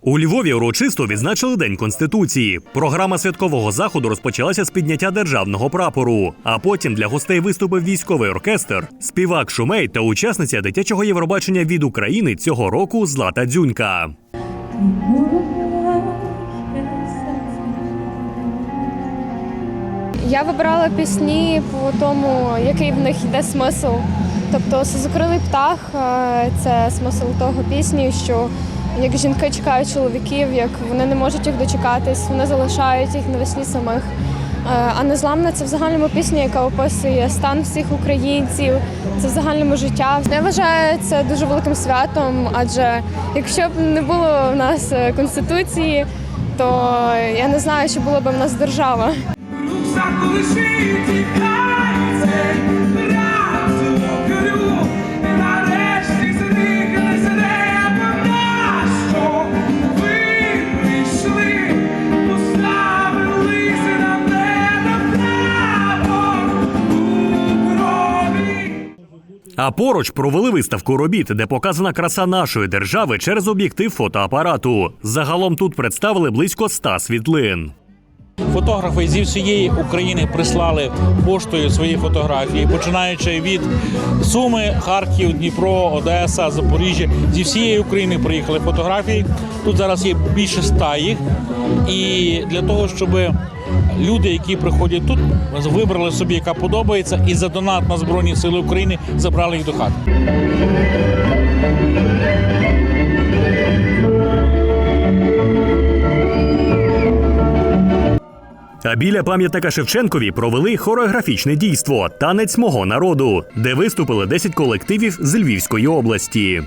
У Львові урочисто відзначили День Конституції. Програма святкового заходу розпочалася з підняття державного прапору. А потім для гостей виступив військовий оркестр, співак Шумей та учасниця дитячого Євробачення від України цього року Злата Дзюнька. Я вибирала пісні по тому, який в них йде смисл. Тобто «Сизокрилий птах е, це смисл того пісні, що як жінки чекають чоловіків, як вони не можуть їх дочекатись, вони залишають їх навесні самих. Е, А незламна це в загальному пісня, яка описує стан всіх українців, це в загальному життя. Я вважаю це дуже великим святом, адже якщо б не було в нас е, конституції, то я не знаю, що було б в нас держава. Рюкзак лишить А поруч провели виставку робіт, де показана краса нашої держави через об'єктив фотоапарату. Загалом тут представили близько ста світлин. Фотографи зі всієї України прислали поштою свої фотографії, починаючи від Суми, Харків, Дніпро, Одеса, Запоріжжя. Зі всієї України приїхали фотографії. Тут зараз є більше ста їх. І для того, щоб люди, які приходять тут, вибрали собі, яка подобається, і за донат на Збройні Сили України забрали їх до хати. А біля пам'ятника Шевченкові провели хореографічне дійство Танець мого народу, де виступили 10 колективів з Львівської області.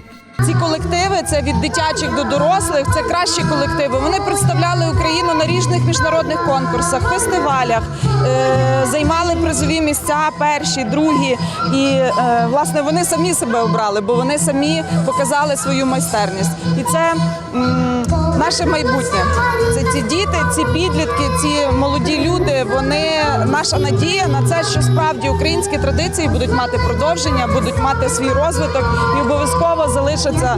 Ці колективи це від дитячих до дорослих. Це кращі колективи. Вони представляли Україну на різних міжнародних конкурсах, фестивалях, е, займали призові місця, перші, другі. І е, власне вони самі себе обрали, бо вони самі показали свою майстерність. І це м, наше майбутнє. Це ці діти, ці підлітки, ці молоді люди. Вони наша надія на це, що справді українські традиції будуть мати продовження, будуть мати свій розвиток і обов'язково залишаться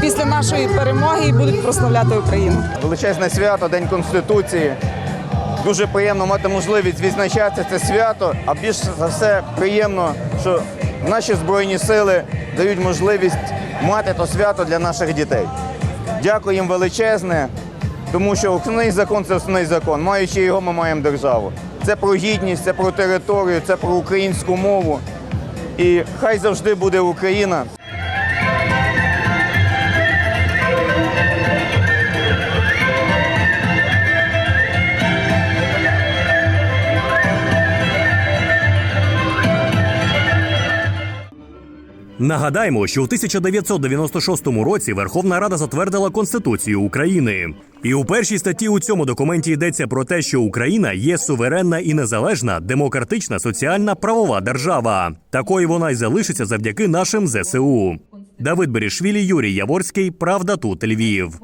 після нашої перемоги і будуть прославляти Україну. величезне свято, День Конституції. Дуже приємно мати можливість відзначати це свято, а більш за все приємно, що наші збройні сили дають можливість мати то свято для наших дітей. Дякую їм величезне, тому що основний закон це основний закон. Маючи його, ми маємо державу. Це про гідність, це про територію, це про українську мову. І хай завжди буде Україна. Нагадаємо, що у 1996 році Верховна Рада затвердила Конституцію України. І у першій статті у цьому документі йдеться про те, що Україна є суверенна і незалежна, демократична, соціальна правова держава. Такою вона й залишиться завдяки нашим ЗСУ. Давид Берішвілі, Юрій Яворський, Правда тут Львів.